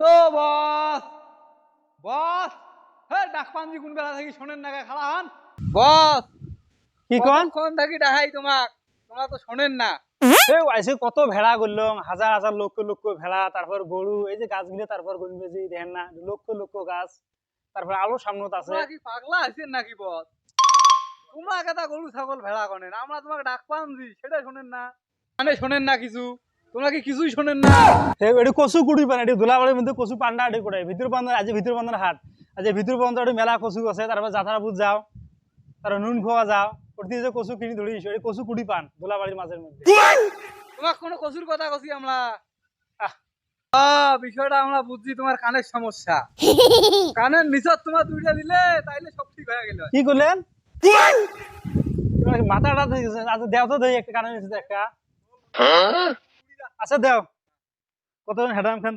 ও বস বস হ্যাঁ ডাকপাঞ্জি কোন বেলা থাকি শোনেন না খালা হন? বস কি কন? কোন থাকি ডাকাই তোমাক তোমরা তো শোনেন না। আইসে কত ভেড়া করলাম হাজার হাজার লক্ষ লক্ষ ভেড়া তারপর গরু এই যে গাছগুলো তারপর গরু যে দেখেন না লক্ষ লক্ষ গাছ তারপর আলো সামনত আছে। তোমরা কি পাগলা আছেন নাকি বস? তোমরা কেটা গরু ছাগল ভেড়া করেন আমরা তোমাকে ডাকপাঞ্জি সেটা শোনেন না। মানে শোনেন না কিছু। তোমরা কি কিছুই শোনেন না? এই এটি কচু কুড়ি পান এটি ধুলাবাড়ির মধ্যে কচু পান্ডা আটি করে ভিতর বন্দর আজ ভিতর বন্দর হাট। আজ ভিতর বন্দর এটি মেলা কচু আছে তারপর যাত্রাপুর যাও তারপর নুন খোয়া যাও। ওটি যে কচু কিনি ধরি এটি কচু কুড়ি পান ধুলাবাড়ির মাঝের মধ্যে। তোমার কোনো কসুর কথা কছি আমরা বিষয়টা আমরা বুঝছি তোমার কানের সমস্যা। কানের নিচত তোমার দুইটা দিলে তাইলে সব ঠিক হয়ে গেল কি করলেন তোমার মাথাটা দিয়ে- আচ্ছা দেও তো দেই একটা কানে নিচে একটা। আচ্ছা দেও। কতজন হেডাম খান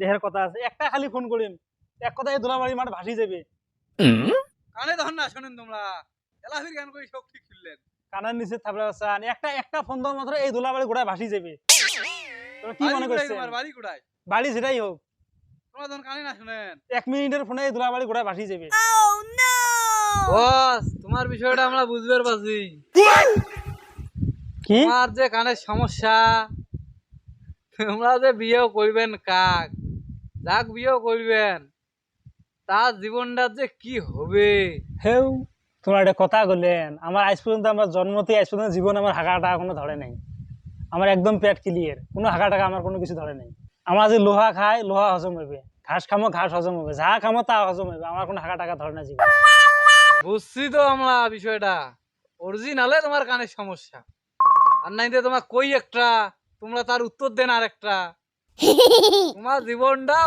দেহের কথা আছে? একটা খালি ফোন করিম। এক কথায় ধুলাবাড়ি মাঠ ভাসি যাবে। কানে তখন না শোনেন তোমরা। এলাফির গান করে সব ঠিক ফিরলেন কানের নিচে থাপড়ে বাসান একটা একটা ফোন দেওয়ার মাত্র এই ধুলাবাড়ি গোড়ায় ভাসি যাবে। তোমরা কি মনে তোমার? বাড়ি কোথায়? বাড়ি সেটাই হোক। তোমরা তখন কানে না শুনেন। এক মিনিটের ফোনে এই ধুলাবাড়ি গোড়ায় ভাসি যাবে। বস তোমার বিষয়টা আমরা বুঝতে পারছি। কি? তোমার যে কানের সমস্যা তোমরা যে বিয়েও করবেন কাক? যাক বিয়েও করবেন। তার জীবনটা যে কি হবে? হেউ তোমার একটা কথা বললেন আমার আজ পর্যন্ত আমার জন্মতে আজ পর্যন্ত জীবন আমার হাঁকা টাকা কোনো ধরে নাই। আমার একদম পেট ক্লিয়ার কোনো হাঁকা টাকা আমার কোনো কিছু ধরে নাই। আমার যে লোহা খায় লোহা হজম হবে। ঘাস খামো ঘাস হজম হবে। যা খামো তা হজম হবে। আমার কোনো হাঁকা টাকা ধরে না জীবন। বুঝছি তো আমরা বিষয়টা। অরিজিনালে তোমার কানের সমস্যা। আর নাইতে তোমার কই একটা? তোমরা তার উত্তর দেন আর একটা তোমার জীবনটা